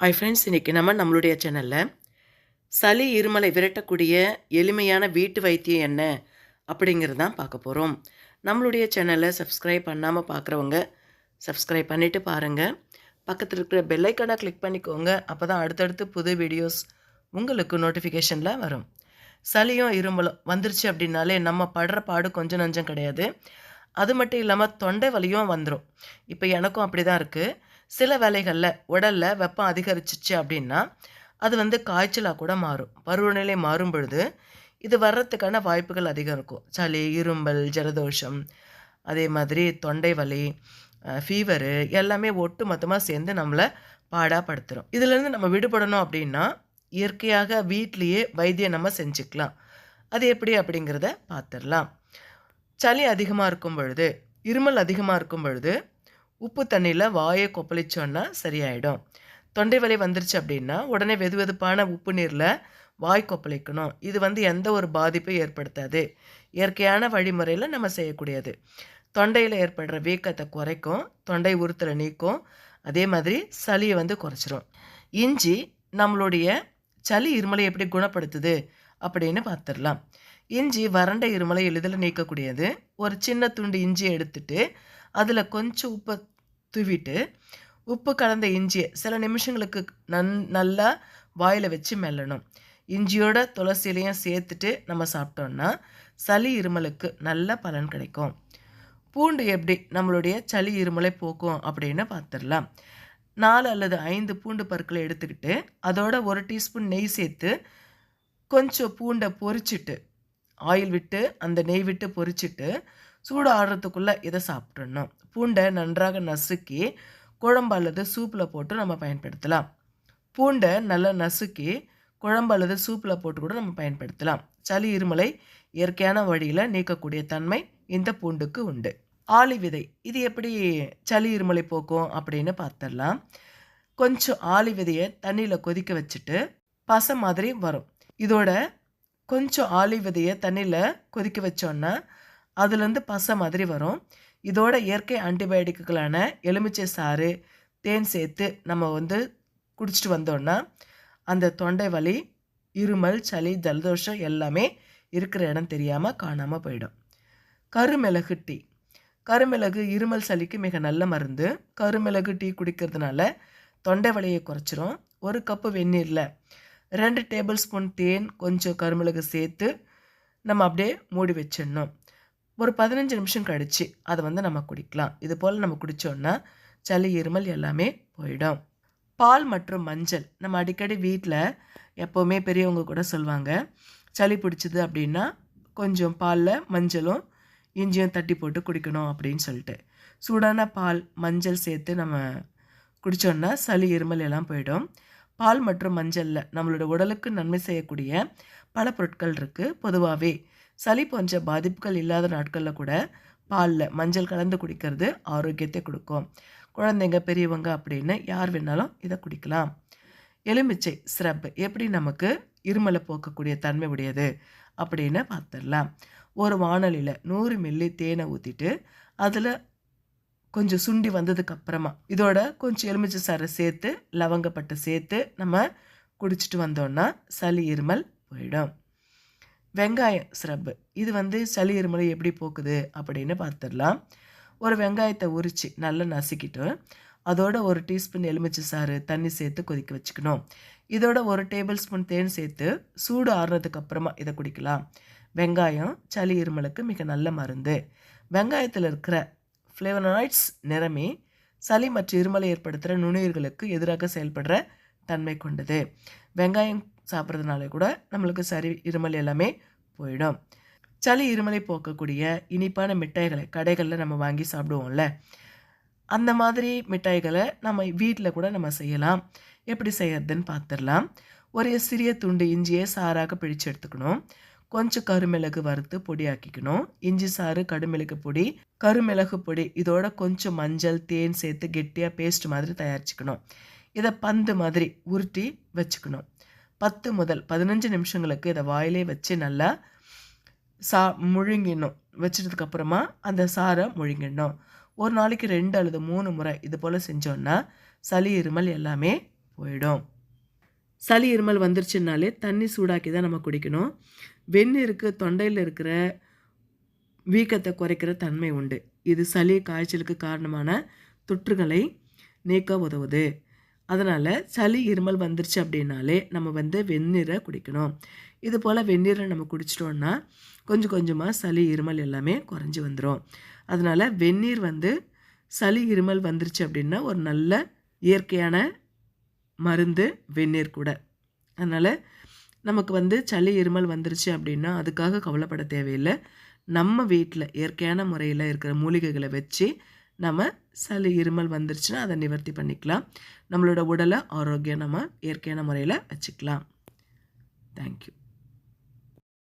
ஐ friends இன்றைக்கி நம்ம நம்மளுடைய சேனலில் சளி இருமலை விரட்டக்கூடிய எளிமையான வீட்டு வைத்தியம் என்ன அப்படிங்கிறது தான் பார்க்க போகிறோம் நம்மளுடைய சேனலை சப்ஸ்கிரைப் பண்ணாமல் பார்க்குறவங்க சப்ஸ்கிரைப் பண்ணிவிட்டு பாருங்கள் பக்கத்தில் இருக்கிற பெல்லைக்கானை கிளிக் பண்ணிக்கோங்க. அப்போ தான் அடுத்தடுத்து புது வீடியோஸ் உங்களுக்கு நோட்டிஃபிகேஷனில் வரும். சளியும் இருமலும் வந்துருச்சு அப்படின்னாலே நம்ம படுற பாடு கொஞ்சம் நஞ்சம் கிடையாது. அது மட்டும் இல்லாமல் தொண்டை வலியும் வந்துடும் இப்போ எனக்கும் அப்படி தான் இருக்குது சில வேலைகளில் உடலில் வெப்பம் அதிகரிச்சிச்சு அப்படின்னா அது வந்து காய்ச்சலாக கூட மாறும். பருவநிலை மாறும் பொழுது இது வர்றதுக்கான வாய்ப்புகள் அதிகம் இருக்கும். சளி இரும்பல் ஜலதோஷம் அதே மாதிரி தொண்டை வலி ஃபீவரு எல்லாமே ஒட்டு மொத்தமாக சேர்ந்து நம்மளை பாடாப்படுத்துகிறோம் இதுலேருந்து நம்ம விடுபடணும் அப்படின்னா இயற்கையாக வீட்லேயே வைத்தியம் நம்ம செஞ்சுக்கலாம். அது எப்படி அப்படிங்கிறத பார்த்துடலாம் சளி அதிகமாக இருக்கும் பொழுது இருமல் அதிகமாக இருக்கும் பொழுது உப்பு தண்ணியில் வாயை கொப்பளிச்சோன்னா சரியாயிடும். தொண்டை வலி வந்துருச்சு அப்படின்னா உடனே வெது வெதுப்பான உப்பு நீரில் வாய் கொப்பளிக்கணும். இது வந்து எந்த ஒரு பாதிப்பையும் ஏற்படுத்தாது. இயற்கையான வழிமுறையில் நம்ம செய்யக்கூடியது. தொண்டையில் ஏற்படுற வீக்கத்தை குறைக்கும் தொண்டை உறுத்தலை நீக்கும். அதே மாதிரி சளியை வந்து குறைச்சிரும். இஞ்சி நம்மளுடைய சளி இருமலை எப்படி குணப்படுத்துது அப்படின்னு பார்த்துடலாம் இஞ்சி வறண்ட இருமலை எளிதில் நீக்கக்கூடியது. ஒரு சின்ன துண்டு இஞ்சியை எடுத்துட்டு அதில் கொஞ்சம் உப்பை தூவிட்டு உப்பு கலந்த இஞ்சியை சில நிமிஷங்களுக்கு நன் நல்லா வாயில் வச்சு மெல்லணும். இஞ்சியோட துளசிலையும் சேர்த்துட்டு நம்ம சாப்பிட்டோம்னா சளி இருமலுக்கு நல்ல பலன் கிடைக்கும். பூண்டு எப்படி நம்மளுடைய சளி இருமலை போக்கும் அப்படின்னு பார்த்துடலாம் நாலு அல்லது ஐந்து பூண்டு பற்களை எடுத்துக்கிட்டு அதோட ஒரு டீஸ்பூன் நெய் சேர்த்து கொஞ்சம் பூண்டை பொரிச்சிட்டு ஆயில் விட்டு அந்த நெய் விட்டு பொரிச்சிட்டு சூடு ஆடுறதுக்குள்ளே இதை சாப்பிட்றணும் பூண்டை நன்றாக நசுக்கி குழம்பு அல்லது சூப்பில் போட்டு நம்ம பயன்படுத்தலாம். பூண்டை நல்லா நசுக்கி குழம்பு அல்லது சூப்பில் போட்டு கூட நம்ம பயன்படுத்தலாம். சளி இருமலை இயற்கையான வழியில் நீக்கக்கூடிய தன்மை இந்த பூண்டுக்கு உண்டு. ஆளி விதை இது எப்படி சளி இருமலை போக்கும் அப்படின்னு பார்த்துடலாம். கொஞ்சம் ஆளி விதையை தண்ணியில் கொதிக்க வச்சுட்டு பசை மாதிரி வரும். இதோட கொஞ்சம் ஆளி விதையை தண்ணியில் கொதிக்க வச்சோன்னா அதுலேருந்து பசை மாதிரி வரும். இதோட இயற்கை ஆன்டிபயோட்டிக்குகளான எலுமிச்சை சாறு தேன் சேர்த்து நம்ம வந்து குடிச்சிட்டு வந்தோன்னா அந்த தொண்டை வலி இருமல் சளி ஜலதோஷம் எல்லாமே இருக்கிற இடம் தெரியாமல் காணாமல் போயிடும். கருமிளகு டீ. கருமிளகு இருமல் சளிக்கு மிக நல்ல மருந்து. கருமிளகு டீ குடிக்கிறதுனால தொண்டை வலியை குறைச்சிரும். ஒரு கப்பு வெந்நீரில் ரெண்டு டேபிள் ஸ்பூன் தேன் கொஞ்சம் கருமிளகு சேர்த்து நம்ம அப்படியே மூடி வச்சிடணும். ஒரு பதினஞ்சு நிமிஷம் கழித்து அதை வந்து நம்ம குடிக்கலாம். இது போல் நம்ம குடித்தோன்னா சளி இருமல் எல்லாமே போயிடும். பால் மற்றும் மஞ்சள் நம்ம அடிக்கடி வீட்டில் எப்போவுமே பெரியவங்க கூட சொல்லுவாங்க சளி பிடிச்சிது அப்படின்னா கொஞ்சம் பாலில் மஞ்சளும் இஞ்சியும் தட்டி போட்டு குடிக்கணும் அப்படின்னு சொல்லிட்டு. சூடான பால் மஞ்சள் சேர்த்து நம்ம குடித்தோன்னா சளி இருமல் எல்லாம் போயிடும். பால் மற்றும் மஞ்சளில் நம்மளோட உடலுக்கு நன்மை செய்யக்கூடிய பல பொருட்கள் இருக்குது பொதுவாகவே சளி போன்ற பாதிப்புகள் இல்லாத நாட்களில் கூட பாலில் மஞ்சள் கலந்து குடிக்கிறது ஆரோக்கியத்தை கொடுக்கும். குழந்தைங்க பெரியவங்க அப்படின்னு யார் வேணாலும் இதை குடிக்கலாம். எலுமிச்சை ஸ்ரப் எப்படி நமக்கு இருமலை போக்கக்கூடிய தன்மை உடையது அப்படின்னு பார்த்துடலாம். ஒரு வானொலியில் நூறு மில்லி தேனை ஊற்றிட்டு அதில் கொஞ்சம் சுண்டி வந்ததுக்கு அப்புறமா இதோட கொஞ்சம் எலுமிச்சை சாரை சேர்த்து லவங்கப்பட்டை சேர்த்து நம்ம குடிச்சிட்டு வந்தோன்னா சளி இருமல் போயிடும். வெங்காயம் ஸ்ரப்பு இது வந்து சளி இருமலை எப்படி போக்குது அப்படின்னு பார்த்துடலாம் ஒரு வெங்காயத்தை உரித்து நல்லா நசுக்கிட்டு அதோட ஒரு டீஸ்பூன் எலுமிச்சை சாறு தண்ணி சேர்த்து கொதிக்க வச்சுக்கணும். இதோட ஒரு டேபிள் ஸ்பூன் தேன் சேர்த்து சூடு ஆறுனதுக்கு அப்புறமா இதை குடிக்கலாம். வெங்காயம் சளி இருமலுக்கு மிக நல்ல மருந்து. வெங்காயத்தில் இருக்கிற ஃப்ளேவனாய்ட்ஸ் நிறமே சளி மற்றும் இருமலை ஏற்படுத்துகிற நுண்ணுயிர்களுக்கு எதிராக செயல்படுற தன்மை கொண்டது. வெங்காயம் சாப்பிட்றதுனால கூட நம்மளுக்கு சரி இருமல் எல்லாமே போயிடும். சளி இருமலை போக்கக்கூடிய இனிப்பான மிட்டாய்களை கடைகளில் நம்ம வாங்கி சாப்பிடுவோம்ல. அந்த மாதிரி மிட்டாய்களை நம்ம வீட்டில் கூட நம்ம செய்யலாம். எப்படி செய்யறதுன்னு பார்த்துடலாம். ஒரு சிறிய துண்டு இஞ்சியை சாராக பிழிச்சு எடுத்துக்கணும். கொஞ்சம் கருமிளகு வறுத்து பொடியாக்கிக்கணும் இஞ்சி சாறு கடுமிளகு பொடி கருமிளகு பொடி இதோட கொஞ்சம் மஞ்சள் தேன் சேர்த்து கெட்டியாக பேஸ்ட் மாதிரி தயாரிச்சுக்கணும். இதை பந்து மாதிரி உருட்டி வச்சுக்கணும். பத்து முதல் பதினஞ்சு நிமிஷங்களுக்கு இதை வாயிலே வச்சு நல்லா சா முழுங்கிடணும். வச்சிட்டதுக்கப்புறமா அந்த சாரை முழுங்கிடணும். ஒரு நாளைக்கு ரெண்டு அல்லது மூணு முறை இது போல் செஞ்சோன்னா சளி இருமல் எல்லாமே போயிடும். சளி இருமல் வந்துருச்சுனாலே தண்ணி சூடாக்கி தான் நம்ம குடிக்கணும். வெந்நீருக்கு தொண்டையில் இருக்கிற வீக்கத்தை குறைக்கிற தன்மை உண்டு. இது சளி காய்ச்சலுக்கு காரணமான தொற்றுகளை நீக்க உதவுது. அதனால் சளி இருமல் வந்துருச்சு அப்படின்னாலே நம்ம வந்து வெந்நீரை குடிக்கணும். இது போல் வெந்நீரை நம்ம குடிச்சிட்டோன்னா கொஞ்சம் கொஞ்சமாக சளி இருமல் எல்லாமே குறைஞ்சி வந்துடும் அதனால் வெந்நீர் வந்து சளி இருமல் வந்துருச்சு அப்படின்னா ஒரு நல்ல இயற்கையான மருந்து வெந்நீர் கூட. அதனால் நமக்கு வந்து சளி இருமல் வந்துருச்சு அப்படின்னா அதுக்காக கவலைப்பட தேவையில்லை. நம்ம வீட்டில் இயற்கையான முறையில் இருக்கிற மூலிகைகளை வச்சு நம்ம சளி இருமல் வந்துருச்சுன்னா அதை நிவர்த்தி பண்ணிக்கலாம். நம்மளோட உடலை ஆரோக்கியம் நம்ம இயற்கையான முறையில் வச்சுக்கலாம். தேங்க்யூ